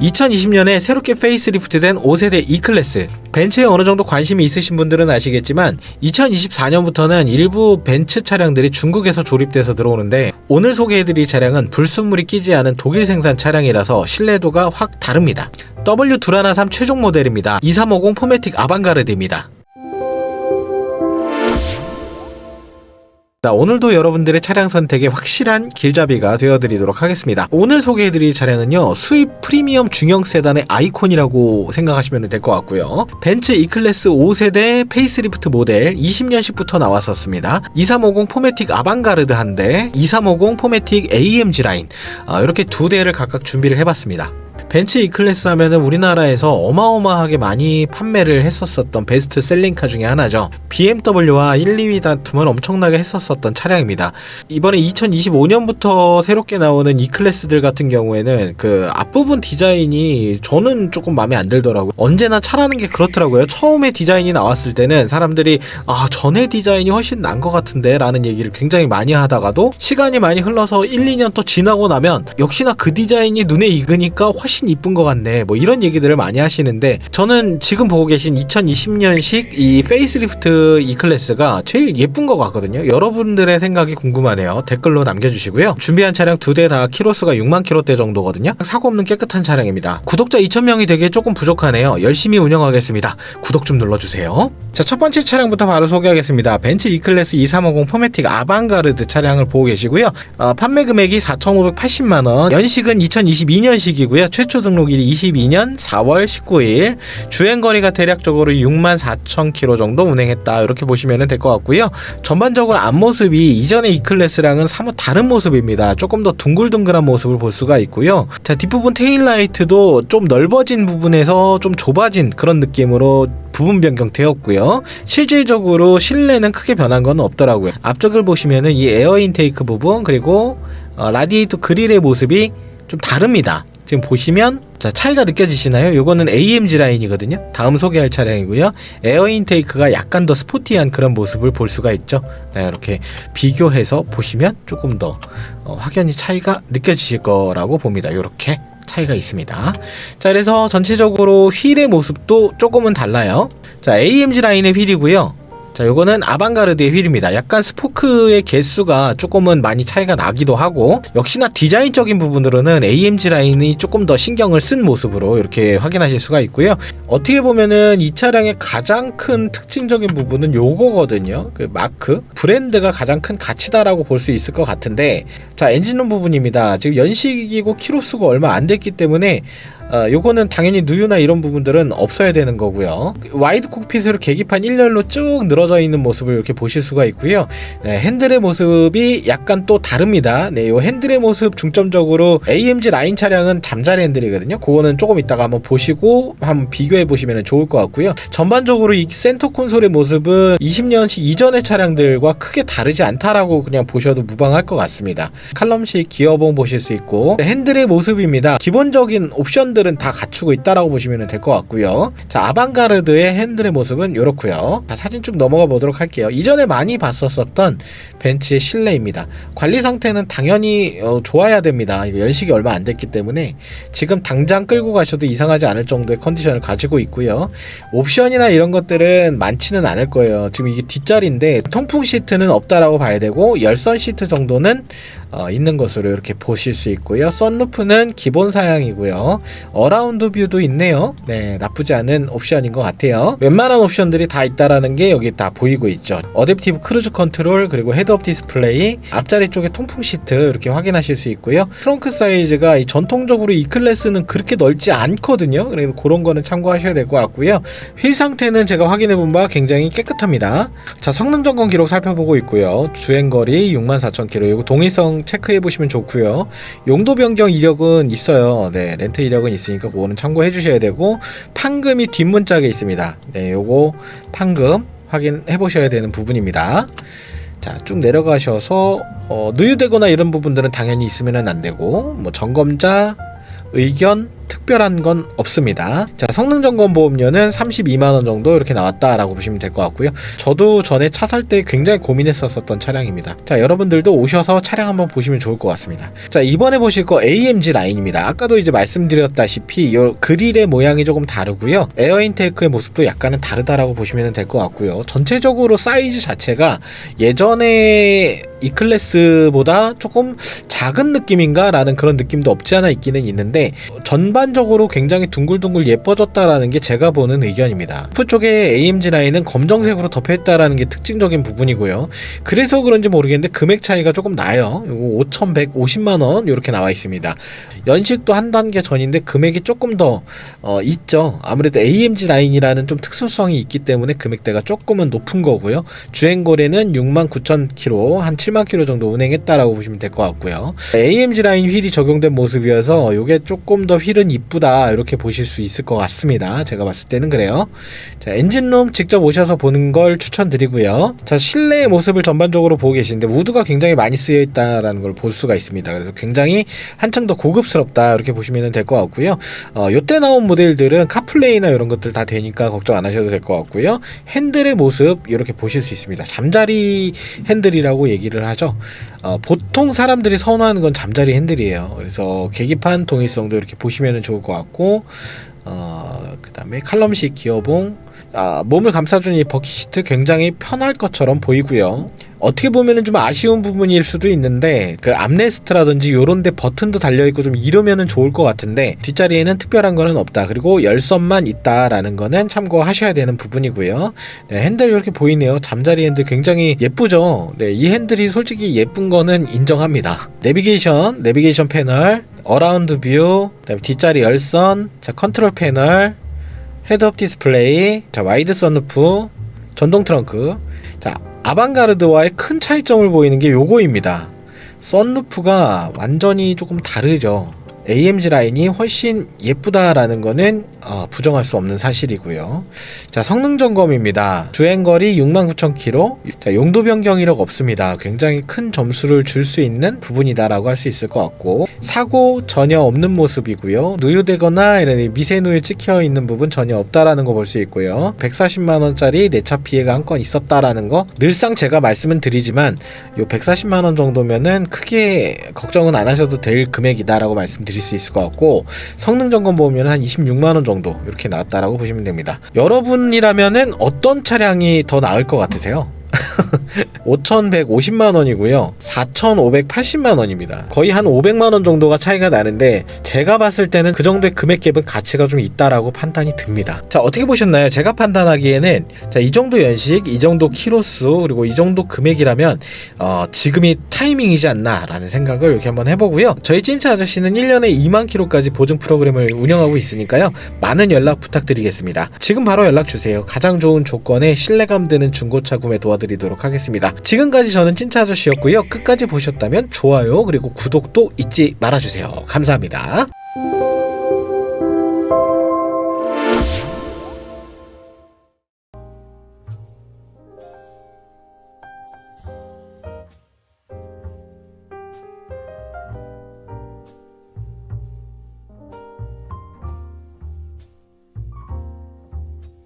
2020년에 새롭게 페이스리프트된 5세대 E클래스 벤츠에 어느 정도 관심이 있으신 분들은 아시겠지만 2024년부터는 일부 벤츠 차량들이 중국에서 조립돼서 들어오는데 오늘 소개해드릴 차량은 불순물이 끼지 않은 독일 생산 차량이라서 신뢰도가 확 다릅니다. W213 최종 모델입니다. 2350 포매틱 아방가르드입니다. 자, 오늘도 여러분들의 차량 선택에 확실한 길잡이가 되어드리도록 하겠습니다. 오늘 소개해드릴 차량은요, 수입 프리미엄 중형 세단의 아이콘이라고 생각하시면 될 것 같고요. 벤츠 E클래스 5세대 페이스리프트 모델 20년식부터 나왔었습니다. 2350 포매틱 아방가르드 한 대, 2350 포매틱 AMG 라인, 아, 이렇게 두 대를 각각 준비를 해봤습니다. 벤츠 E클래스 하면은 우리나라에서 어마어마하게 많이 판매를 했었었던 베스트 셀링카 중에 하나죠. BMW와 1, 2위 다툼을 엄청나게 했었었던 차량입니다. 이번에 2025년부터 새롭게 나오는 E클래스들 같은 경우에는 그 앞부분 디자인이 저는 조금 마음에 안 들더라고요. 언제나 차라는 게 그렇더라고요. 처음에 디자인이 나왔을 때는 사람들이 아 전에 디자인이 훨씬 난 것 같은데 라는 얘기를 굉장히 많이 하다가도 시간이 많이 흘러서 1, 2년 또 지나고 나면 역시나 그 디자인이 눈에 익으니까 이쁜 것 같네. 뭐 이런 얘기들을 많이 하시는데 저는 지금 보고 계신 2020년식 이 페이스리프트 E클래스가 제일 예쁜 것 같거든요. 여러분들의 생각이 궁금하네요. 댓글로 남겨주시고요. 준비한 차량 두 대 다 키로수가 6만 킬로대 정도거든요. 사고 없는 깨끗한 차량입니다. 구독자 2,000명이 되게 조금 부족하네요. 열심히 운영하겠습니다. 구독 좀 눌러주세요. 자 첫 번째 차량부터 바로 소개하겠습니다. 벤츠 E클래스 2350 포매틱 아방가르드 차량을 보고 계시고요. 어, 판매 금액이 4,580만원. 연식은 2022년식이고요 최초 등록일이 22년 4월 19일 주행 거리가 대략적으로 6만 4천 킬로 정도 운행했다 이렇게 보시면 될 것 같고요 전반적으로 앞모습이 이전의 E클래스랑은 사뭇 다른 모습입니다 조금 더 둥글둥글한 모습을 볼 수가 있고요 자 뒷부분 테일라이트도 좀 넓어진 부분에서 좀 좁아진 그런 느낌으로 부분 변경되었고요. 실질적으로 실내는 크게 변한 건 없더라고요. 앞쪽을 보시면은 이 에어 인테이크 부분 그리고 어, 라디에이터 그릴의 모습이 좀 다릅니다. 지금 보시면 자 차이가 느껴지시나요? 요거는 AMG 라인이거든요. 다음 소개할 차량이고요. 에어 인테이크가 약간 더 스포티한 그런 모습을 볼 수가 있죠. 네, 이렇게 비교해서 보시면 조금 더 어, 확연히 차이가 느껴지실 거라고 봅니다. 요렇게 차이가 있습니다. 자, 그래서 전체적으로 휠의 모습도 조금은 달라요. 자, AMG 라인의 휠이고요. 자, 요거는 아방가르드의 휠입니다. 약간 스포크의 개수가 조금은 많이 차이가 나기도 하고, 역시나 디자인적인 부분으로는 AMG 라인이 조금 더 신경을 쓴 모습으로 이렇게 확인하실 수가 있고요. 어떻게 보면은 이 차량의 가장 큰 특징적인 부분은 요거거든요. 그 마크. 브랜드가 가장 큰 가치다라고 볼 수 있을 것 같은데, 자, 엔진룸 부분입니다. 지금 연식이고 키로수가 얼마 안 됐기 때문에 어, 요거는 당연히 누유나 이런 부분들은 없어야 되는 거고요. 와이드 콕핏으로 계기판 일렬로 쭉 늘어져 있는 모습을 이렇게 보실 수가 있고요. 네, 핸들의 모습이 약간 또 다릅니다. 네, 요 핸들의 모습 중점적으로 AMG 라인 차량은 잠자리 핸들이거든요. 그거는 조금 이따가 한번 보시고 한번 비교해 보시면 좋을 것 같고요. 전반적으로 이 센터 콘솔의 모습은 20년씩 이전의 차량들과 크게 다르지 않다라고 그냥 보셔도 무방할 것 같습니다. 칼럼식 기어봉 보실 수 있고 핸들의 모습입니다. 기본적인 옵션 들은 다 갖추고 있다라고 보시면 될 것 같고요. 자, 아방가르드의 핸들의 모습은 이렇고요. 자, 사진 쭉 넘어가 보도록 할게요. 이전에 많이 봤었었던 벤츠의 실내입니다. 관리 상태는 당연히 어, 좋아야 됩니다. 이거 연식이 얼마 안 됐기 때문에 지금 당장 끌고 가셔도 이상하지 않을 정도의 컨디션을 가지고 있고요. 옵션이나 이런 것들은 많지는 않을 거예요. 지금 이게 뒷자리인데 통풍 시트는 없다라고 봐야 되고 열선 시트 정도는 어, 있는 것으로 이렇게 보실 수 있고요. 썬루프는 기본 사양이고요. 어라운드 뷰도 있네요. 네, 나쁘지 않은 옵션인 것 같아요. 웬만한 옵션들이 다 있다라는 게 여기 다 보이고 있죠. 어댑티브 크루즈 컨트롤 그리고 헤드업 디스플레이 앞자리 쪽에 통풍 시트 이렇게 확인하실 수 있고요. 트렁크 사이즈가 전통적으로 이 클래스는 그렇게 넓지 않거든요. 그래서 그런 거는 참고하셔야 될 것 같고요. 휠 상태는 제가 확인해 본 바 굉장히 깨끗합니다. 자, 성능 점검 기록 살펴보고 있고요. 주행 거리 64,000km. 이거 동일성 체크해 보시면 좋고요. 용도 변경 이력은 있어요. 네, 렌트 이력은 있으니까 그거는 참고해 주셔야 되고 판금이 뒷문짝에 있습니다. 네, 요거 판금 확인해 보셔야 되는 부분입니다. 자, 쭉 내려가셔서 어, 누유되거나 이런 부분들은 당연히 있으면 안 되고 뭐 점검자 의견 특별한 건 없습니다. 자, 성능 점검 보험료는 32만 원 정도 이렇게 나왔다라고 보시면 될 것 같고요. 저도 전에 차 살 때 굉장히 고민했었던 차량입니다. 자, 여러분들도 오셔서 차량 한번 보시면 좋을 것 같습니다. 자, 이번에 보실 거 AMG 라인입니다. 아까도 이제 말씀드렸다시피 이 그릴의 모양이 조금 다르고요. 에어 인테이크의 모습도 약간은 다르다라고 보시면 될 것 같고요. 전체적으로 사이즈 자체가 예전에 이 클래스보다 조금 작은 느낌인가라는 그런 느낌도 없지 않아 있기는 있는데 전반 적으로 굉장히 둥글둥글 예뻐졌다라는 게 제가 보는 의견입니다. 프 쪽에 AMG 라인은 검정색으로 덮여있다라는 게 특징적인 부분이고요. 그래서 그런지 모르겠는데 금액 차이가 조금 나요. 이거 5,150만 원 이렇게 나와 있습니다. 연식도 한 단계 전인데 금액이 조금 더 어, 있죠. 아무래도 AMG 라인이라는 좀 특수성이 있기 때문에 금액대가 조금은 높은 거고요. 주행 거리는 6만 9천 킬로 한 7만 킬로 정도 운행했다라고 보시면 될 것 같고요. AMG 라인 휠이 적용된 모습이어서 이게 조금 더 휠은 이쁘다 이렇게 보실 수 있을 것 같습니다. 제가 봤을 때는 그래요. 자 엔진룸 직접 오셔서 보는 걸 추천드리고요. 자 실내 모습을 전반적으로 보고 계시는데 우드가 굉장히 많이 쓰여 있다라는 걸 볼 수가 있습니다. 그래서 굉장히 한층 더 고급스럽다 이렇게 보시면 될 것 같고요. 어, 요때 나온 모델들은 카플레이나 이런 것들 다 되니까 걱정 안 하셔도 될 것 같고요. 핸들의 모습 이렇게 보실 수 있습니다. 잠자리 핸들이라고 얘기를 하죠. 어, 보통 사람들이 선호하는 건 잠자리 핸들이에요. 그래서 계기판 동일성도 이렇게 보시면 좋을 것 같고 어, 그 다음에 칼럼식 기어봉 아, 몸을 감싸주는 이 버킷 시트 굉장히 편할 것처럼 보이고요. 어떻게 보면은 좀 아쉬운 부분일 수도 있는데 그 암레스트라든지 요런데 버튼도 달려 있고 좀 이러면은 좋을 것 같은데 뒷자리에는 특별한 거는 없다. 그리고 열선만 있다라는 거는 참고하셔야 되는 부분이고요. 네, 핸들 이렇게 보이네요. 잠자리 핸들 굉장히 예쁘죠. 네, 이 핸들이 솔직히 예쁜 거는 인정합니다. 내비게이션, 내비게이션 패널, 어라운드 뷰, 그다음에 뒷자리 열선, 자 컨트롤 패널, 헤드업 디스플레이, 자 와이드 선루프, 전동 트렁크. 자 아방가르드와의 큰 차이점을 보이는 게 요거입니다. 썬루프가 완전히 조금 다르죠. AMG 라인이 훨씬 예쁘다라는 거는 어, 부정할 수 없는 사실이고요. 자 성능 점검입니다. 주행거리 69,000km. 자 용도 변경 이력 없습니다. 굉장히 큰 점수를 줄 수 있는 부분이다라고 할 수 있을 것 같고 사고 전혀 없는 모습이고요. 누유되거나 이런 미세 누유 찍혀 있는 부분 전혀 없다라는 거 볼 수 있고요. 140만 원짜리 내 차 피해가 한 건 있었다라는 거 늘상 제가 말씀은 드리지만 요 140만 원 정도면은 크게 걱정은 안 하셔도 될 금액이다라고 말씀드 릴수 있을 것 같고 성능 점검 보면 한 26만 원 정도 이렇게 나왔다라고 보시면 됩니다. 여러분이라면은 어떤 차량이 더 나을 것 같으세요? 5,150만 원이고요. 4,580만 원입니다. 거의 한 500만 원 정도가 차이가 나는데 제가 봤을 때는 그 정도의 금액 갭은 가치가 좀 있다라고 판단이 듭니다. 자, 어떻게 보셨나요? 제가 판단하기에는 자, 이 정도 연식, 이 정도 키로수, 그리고 이 정도 금액이라면 어, 지금이 타이밍이지 않나라는 생각을 이렇게 한번 해보고요. 저희 찐차 아저씨는 1년에 2만 킬로까지 보증 프로그램을 운영하고 있으니까요. 많은 연락 부탁드리겠습니다. 지금 바로 연락 주세요. 가장 좋은 조건에 신뢰감 드는 중고차 구매 도와 드리도록 하겠습니다. 지금까지 저는 찐차 아저씨였고요. 끝까지 보셨다면 좋아요 그리고 구독도 잊지 말아주세요. 감사합니다.